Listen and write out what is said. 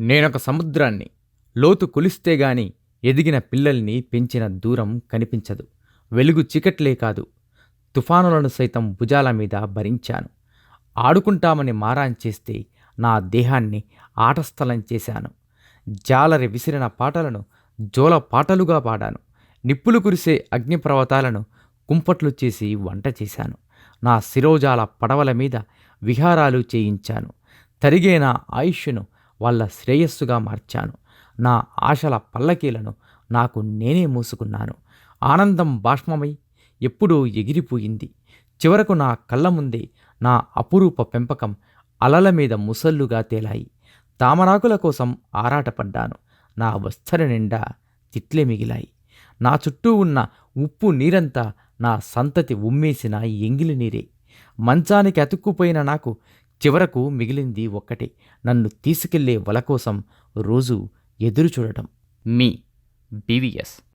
నేనొక సముద్రాన్ని లోతు కొలిస్తే గాని ఎదిగిన పిల్లల్ని పెంచిన దూరం కనిపించదు వెలుగు చీకట్లే కాదు. తుఫానులను సైతం భుజాల మీద భరించాను. ఆడుకుంటామని మారాన్ చేస్తే నా దేహాన్ని ఆటస్థలం చేశాను. జాలరి విసిరిన పాటలను జోల పాటలుగా పాడాను. నిప్పులు కురిసే అగ్నిపర్వతాలను కుంపట్లు చేసి వంట చేశాను. నా శిరోజాల పడవల మీద విహారాలు చేయించాను. తరిగే నా ఆయుష్ను వాళ్ళ శ్రేయస్సుగా మార్చాను. నా ఆశల పల్లకీలను నాకు నేనే మూసుకున్నాను. ఆనందం బాష్మమై ఎప్పుడూ ఎగిరిపోయింది. చివరకు నా కళ్ళ ముందే నా అపురూప పెంపకం అలల మీద ముసల్లుగా తేలాయి. తామరాకుల కోసం ఆరాటపడ్డాను. నా వస్త్ర నిండా తిట్లే మిగిలాయి. నా చుట్టూ ఉన్న ఉప్పు నీరంతా నా సంతతి ఉమ్మేసిన ఎంగిలి నీరే. మంచానికి అతుక్కుపోయిన నాకు చివరకు మిగిలింది ఒక్కటే. నన్ను తీసుకెళ్ళే వల కోసం రోజు ఎదురు చూడటం. మీ బీవీఎస్.